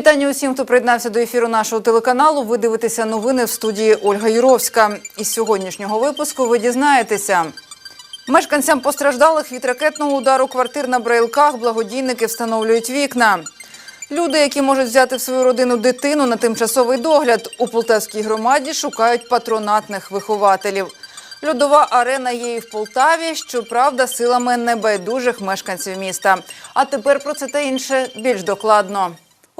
вітання усім, хто приєднався до ефіру нашого телеканалу. Ви дивитеся новини в студії Ольга Юровська. Із сьогоднішнього випуску ви дізнаєтеся. Мешканцям постраждалих від ракетного удару квартир на Брейлках благодійники встановлюють вікна. Люди, які можуть взяти в свою родину дитину на тимчасовий догляд, у Полтавській громаді шукають патронатних вихователів. Льодова арена є і в Полтаві, щоправда, силами небайдужих мешканців міста. А тепер про це та інше більш докладно.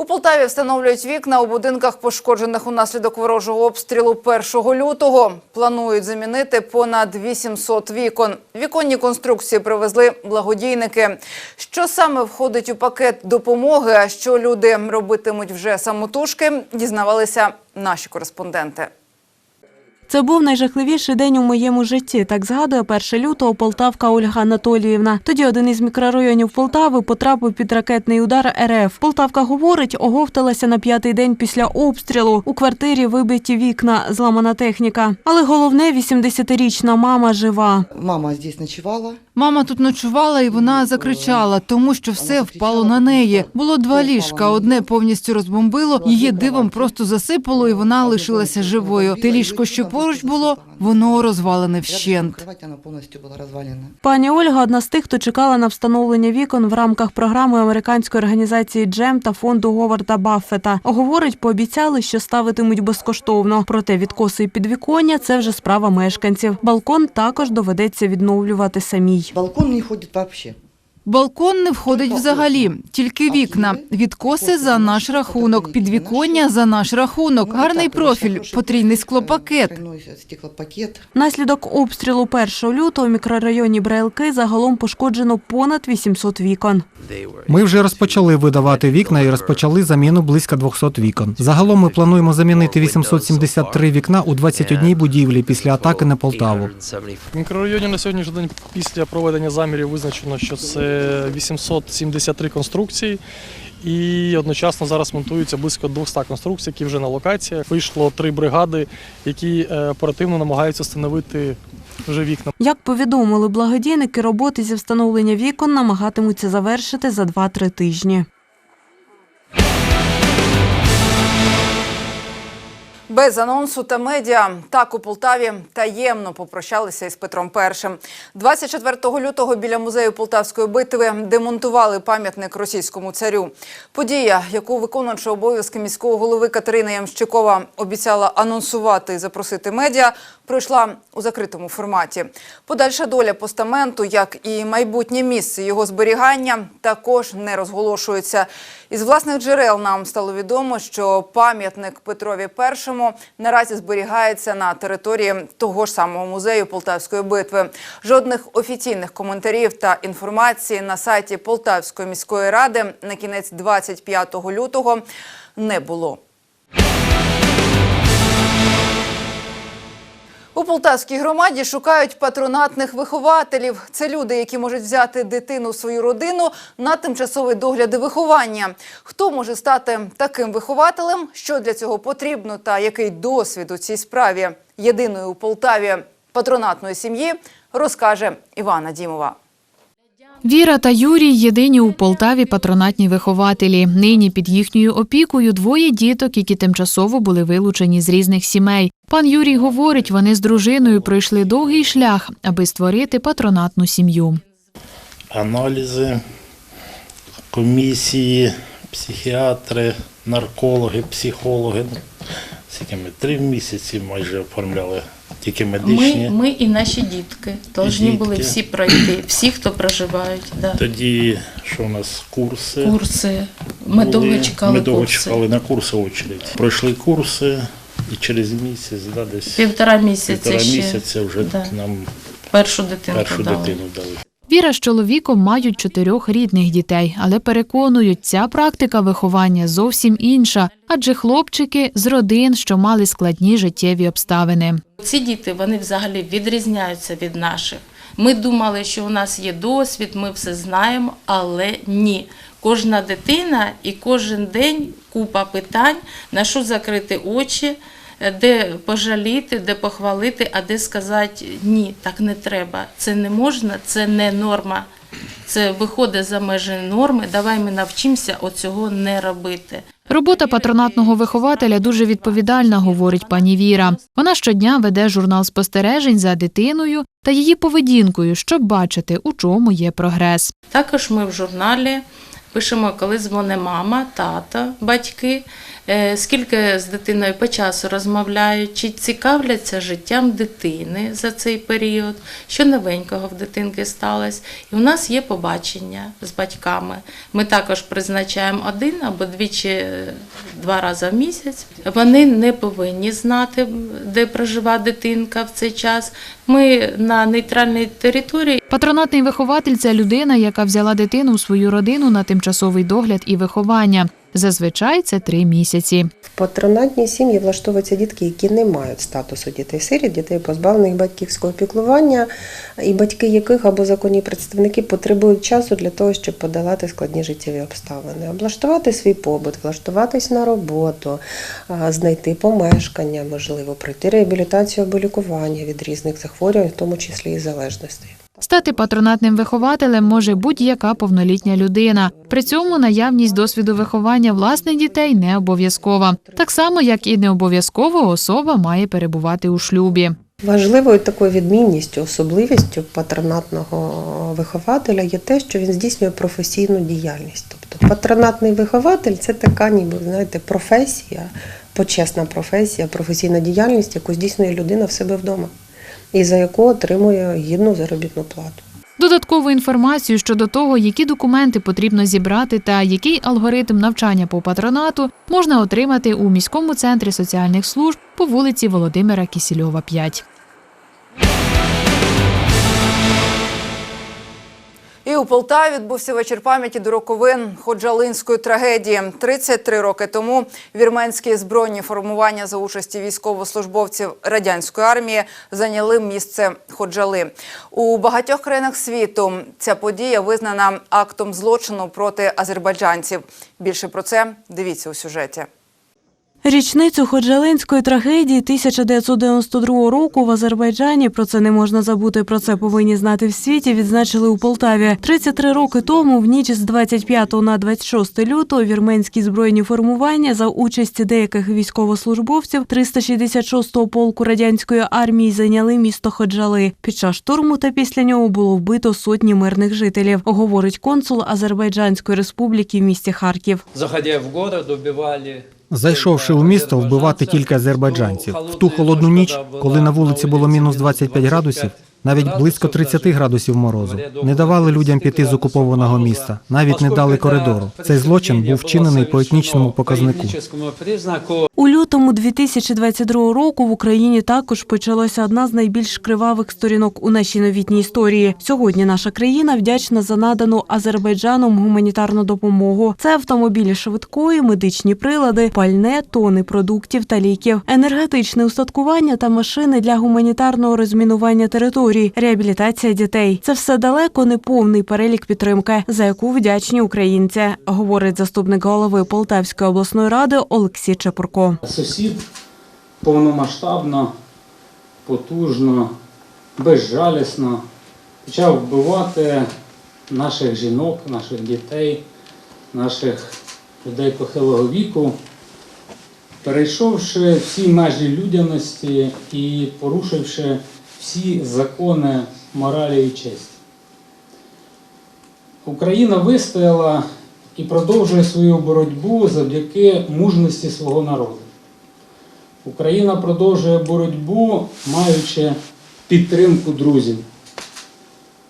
У Полтаві встановлюють вікна у будинках, пошкоджених унаслідок ворожого обстрілу 1 лютого. Планують замінити понад 800 вікон. Віконні конструкції привезли благодійники. Що саме входить у пакет допомоги, а що люди робитимуть вже самотужки, дізнавалися наші кореспонденти. Це був найжахливіший день у моєму житті. Так згадує 1 лютого Полтавка Ольга Анатоліївна. Тоді один із мікрорайонів Полтави потрапив під ракетний удар РФ. Полтавка говорить, оговталася на п'ятий день після обстрілу. У квартирі вибиті вікна, зламана техніка. Але головне, 80-річна мама жива. Мама здесь ночевала. Мама тут ночувала і вона закричала, тому що все впало на неї. Було два ліжка. Одне повністю розбомбило, її дивом просто засипало, і вона лишилася живою. Те ліжко, що поруч було, воно розвалене вщент. Пані Ольга одна з тих, хто чекала на встановлення вікон в рамках програми американської організації Джем та фонду Говарда Баффета. Говорить, пообіцяли, що ставитимуть безкоштовно. Проте відкоси і підвіконня – це вже справа мешканців. Балкон також доведеться відновлювати самій. Балкон не ходит вообще. Балкон не входить взагалі, тільки вікна. Відкоси за наш рахунок, підвіконня за наш рахунок. Ну, Гарний профіль, потрійний э, склопакет. Внаслідок обстрілу 1 лютого в мікрорайоні Брайлки загалом пошкоджено понад 800 вікон. Ми вже розпочали видавати вікна і розпочали заміну близько 200 вікон. Загалом ми плануємо замінити 873 вікна у 21 будівлі після атаки на Полтаву. В мікрорайоні на сьогоднішній день після проведення замірів визначено, що це 873 конструкції. І одночасно зараз монтуються близько 200 конструкцій, які вже на локаціях. Вийшло три бригади, які е, оперативно намагаються встановити вже вікна. Як повідомили благодійники, роботи зі встановлення вікон намагатимуться завершити за 2-3 тижні. Без анонсу та медіа так у Полтаві таємно попрощалися із Петром І. 24 лютого біля музею Полтавської битви демонтували пам'ятник російському царю. Подія, яку виконуючи обов'язки міського голови Катерина Ямщикова обіцяла анонсувати і запросити медіа, пройшла у закритому форматі. Подальша доля постаменту, як і майбутнє місце його зберігання, також не розголошується. Із власних джерел нам стало відомо, що пам'ятник Петрові І наразі зберігається на території того ж самого музею Полтавської битви. Жодних офіційних коментарів та інформації на сайті Полтавської міської ради на кінець 25 лютого не було. У Полтавській громаді шукають патронатних вихователів. Це люди, які можуть взяти дитину в свою родину на тимчасовий догляд і виховання. Хто може стати таким вихователем? Що для цього потрібно та який досвід у цій справі єдиної у Полтаві патронатної сім'ї розкаже Івана Дімова. Віра та Юрій єдині у Полтаві патронатні вихователі. Нині під їхньою опікою двоє діток, які тимчасово були вилучені з різних сімей. Пан Юрій говорить, вони з дружиною пройшли довгий шлях, аби створити патронатну сім'ю. аналізи, комісії, психіатри, наркологи, психологи. Ну, Скільки ми три місяці майже оформляли тільки медичні. Ми, ми і наші дітки повинні були всі пройти, всі, хто проживають. Да. Тоді що у нас курси. Курси. Ми були. довго чекали Ми довго курси. чекали на курси очередь. Пройшли курси і через місяць, да, десь Півтора місяця півтора ще вже да. нам першу дитину першу дали. дитину дали. Віра з чоловіком мають чотирьох рідних дітей, але переконують, ця практика виховання зовсім інша, адже хлопчики з родин, що мали складні життєві обставини. Ці діти вони взагалі відрізняються від наших. Ми думали, що у нас є досвід, ми все знаємо, але ні. Кожна дитина і кожен день купа питань, на що закрити очі, де пожаліти, де похвалити, а де сказати ні, так не треба. Це не можна, це не норма. Це виходить за межі норми. Давай ми навчимося оцього не робити. Робота патронатного вихователя дуже відповідальна, говорить пані Віра. Вона щодня веде журнал спостережень за дитиною та її поведінкою, щоб бачити, у чому є прогрес. Також ми в журналі пишемо, коли дзвонить мама, тато, батьки, скільки з дитиною по часу розмовляють, чи цікавляться життям дитини за цей період, що новенького в дитинки сталося. І у нас є побачення з батьками. Ми також призначаємо один або двічі е, два рази в місяць. Вони не повинні знати, де проживає дитинка в цей час. Ми на нейтральній території Патронатний вихователь це людина, яка взяла дитину в свою родину на тимчасовий догляд і виховання. Зазвичай це три місяці. В патронатній сім'ї влаштовуються дітки, які не мають статусу дітей сиріт, дітей позбавлених батьківського піклування, і батьки яких або законні представники потребують часу для того, щоб подолати складні життєві обставини, облаштувати свій побут, влаштуватись на роботу, знайти помешкання, можливо, пройти реабілітацію або лікування від різних захворювань, в тому числі і залежностей. Стати патронатним вихователем може будь-яка повнолітня людина. При цьому наявність досвіду виховання власних дітей не обов'язкова. Так само, як і не обов'язково особа має перебувати у шлюбі. Важливою такою відмінністю, особливістю патронатного вихователя є те, що він здійснює професійну діяльність. Тобто патронатний вихователь це така, ніби знаєте, професія, почесна професія, професійна діяльність, яку здійснює людина в себе вдома, і за яку отримує гідну заробітну плату. Додаткову інформацію щодо того, які документи потрібно зібрати та який алгоритм навчання по патронату можна отримати у міському центрі соціальних служб по вулиці Володимира Кісільова, 5. У Полтаві відбувся вечір пам'яті до роковин Ходжалинської трагедії. 33 роки тому вірменські збройні формування за участі військовослужбовців радянської армії зайняли місце Ходжали. У багатьох країнах світу ця подія визнана актом злочину проти азербайджанців. Більше про це дивіться у сюжеті. Річницю Ходжалинської трагедії 1992 року в Азербайджані про це не можна забути. Про це повинні знати в світі. Відзначили у Полтаві. 33 роки тому, в ніч з 25 на 26 лютого, вірменські збройні формування за участі деяких військовослужбовців 366-го полку радянської армії зайняли місто Ходжали. Під час штурму та після нього було вбито сотні мирних жителів. Говорить консул Азербайджанської республіки в місті Харків. Заходя в город, убивали Зайшовши у місто, вбивати тільки азербайджанців. В ту холодну ніч, коли на вулиці було мінус 25 градусів, навіть близько 30 градусів морозу, не давали людям піти з окупованого міста, навіть не дали коридору. Цей злочин був вчинений по етнічному показнику. У лютому 2022 року в Україні також почалася одна з найбільш кривавих сторінок у нашій новітній історії. Сьогодні наша країна вдячна за надану Азербайджаном гуманітарну допомогу. Це автомобілі швидкої, медичні прилади, пальне, тони продуктів та ліків, енергетичне устаткування та машини для гуманітарного розмінування територій, реабілітація дітей. Це все далеко не повний перелік підтримки, за яку вдячні українці, говорить заступник голови Полтавської обласної ради Олексій Чепурко. сусід повномасштабно, потужно, безжалісно почав вбивати наших жінок, наших дітей, наших людей похилого віку, перейшовши всі межі людяності і порушивши всі закони моралі і честі. Україна вистояла і продовжує свою боротьбу завдяки мужності свого народу. Україна продовжує боротьбу, маючи підтримку друзів.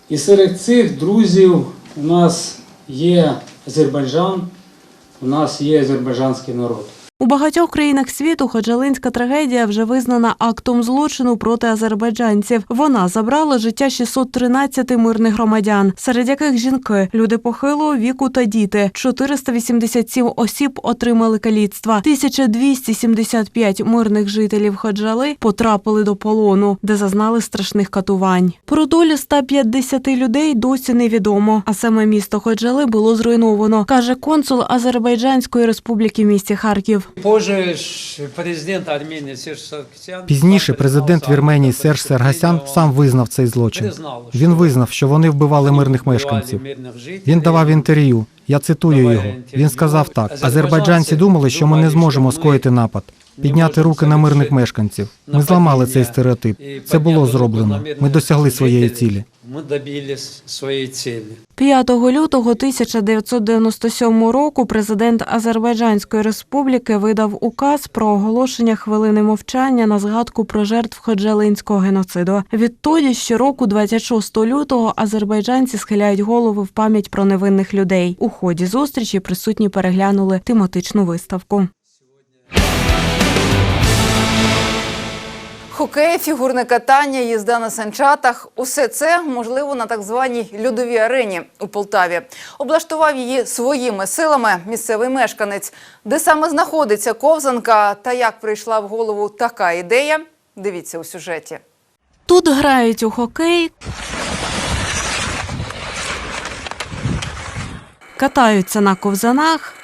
І серед цих друзів у нас є Азербайджан, у нас є азербайджанський народ. У багатьох країнах світу Ходжалинська трагедія вже визнана актом злочину проти азербайджанців. Вона забрала життя 613 мирних громадян, серед яких жінки, люди похилого віку та діти. 487 осіб отримали каліцтва. 1275 мирних жителів Ходжали потрапили до полону, де зазнали страшних катувань. Про долю 150 людей досі невідомо. А саме місто Ходжали було зруйновано, каже консул Азербайджанської республіки в місті Харків. Пізніше президент Вірменії Серж Сергасян сам визнав цей злочин. Він визнав, що вони вбивали мирних мешканців. Він давав інтерв'ю. Я цитую його. Він сказав так: азербайджанці думали, що ми не зможемо скоїти напад, підняти руки на мирних мешканців. Ми зламали цей стереотип. Це було зроблено. Ми досягли своєї цілі. Ми добились своєї цілі. 5 лютого 1997 року президент Азербайджанської республіки видав указ про оголошення хвилини мовчання на згадку про жертв Ходжалинського геноциду. Відтоді щороку, 26 лютого, азербайджанці схиляють голови в пам'ять про невинних людей. У ході зустрічі присутні переглянули тематичну виставку. Хокей, фігурне катання, їзда на санчатах – усе це можливо на так званій льодовій арені у Полтаві. Облаштував її своїми силами місцевий мешканець. Де саме знаходиться ковзанка та як прийшла в голову така ідея – дивіться у сюжеті. Тут грають у хокей, катаються на ковзанах,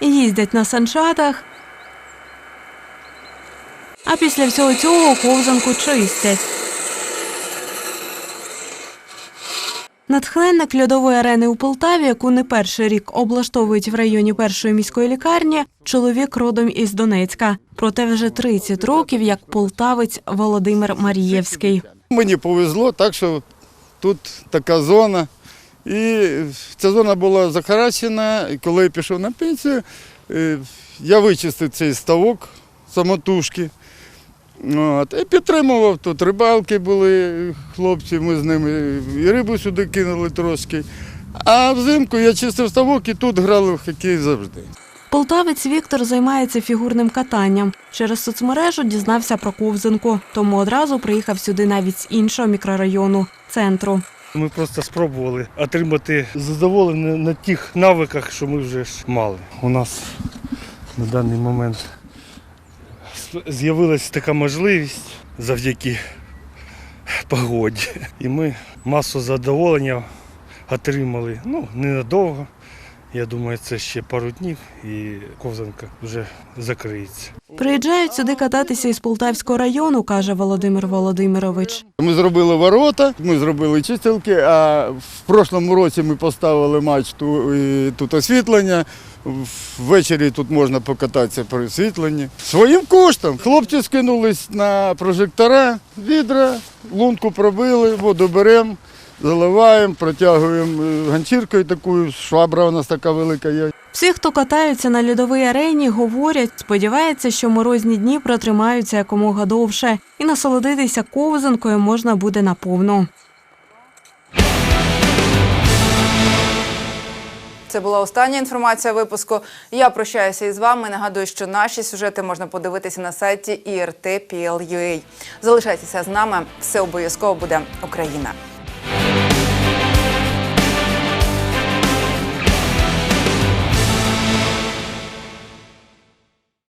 їздять на санчатах, а після всього цього ковзанку чистять. Натхненник льодової арени у Полтаві, яку не перший рік облаштовують в районі першої міської лікарні, чоловік родом із Донецька. Проте вже 30 років як полтавець Володимир Марієвський. Мені повезло, так що тут така зона. І ця зона була захарачена. І коли я пішов на пенсію, е, я вичистив цей ставок самотужки. От, і підтримував тут. Рибалки були, хлопці, ми з ними і рибу сюди кинули трошки. А взимку я чистив ставок і тут грали в хокей завжди. Полтавець Віктор займається фігурним катанням. Через соцмережу дізнався про ковзанку, тому одразу приїхав сюди навіть з іншого мікрорайону центру. Ми просто спробували отримати задоволення на тих навиках, що ми вже ж мали. У нас на даний момент з'явилася така можливість завдяки погоді. І ми масу задоволення отримали. Ну, ненадовго. Я думаю, це ще пару днів і ковзанка вже закриється. Приїжджають сюди кататися із Полтавського району, каже Володимир Володимирович. Ми зробили ворота, ми зробили чистилки, а в прошлому році ми поставили мачту і тут освітлення. Ввечері тут можна покататися при освітленні. Своїм коштом. Хлопці скинулись на прожектора, відра, лунку пробили, воду беремо, заливаємо, протягуємо е, ганчіркою такою, швабра у нас така велика є. Всі, хто катаються на льодовій арені, говорять, сподіваються, що морозні дні протримаються якомога довше, і насолодитися ковзанкою можна буде наповну. Це була остання інформація випуску. Я прощаюся із вами. Нагадую, що наші сюжети можна подивитися на сайті IRT.PL.UA. Залишайтеся з нами. Все обов'язково буде Україна.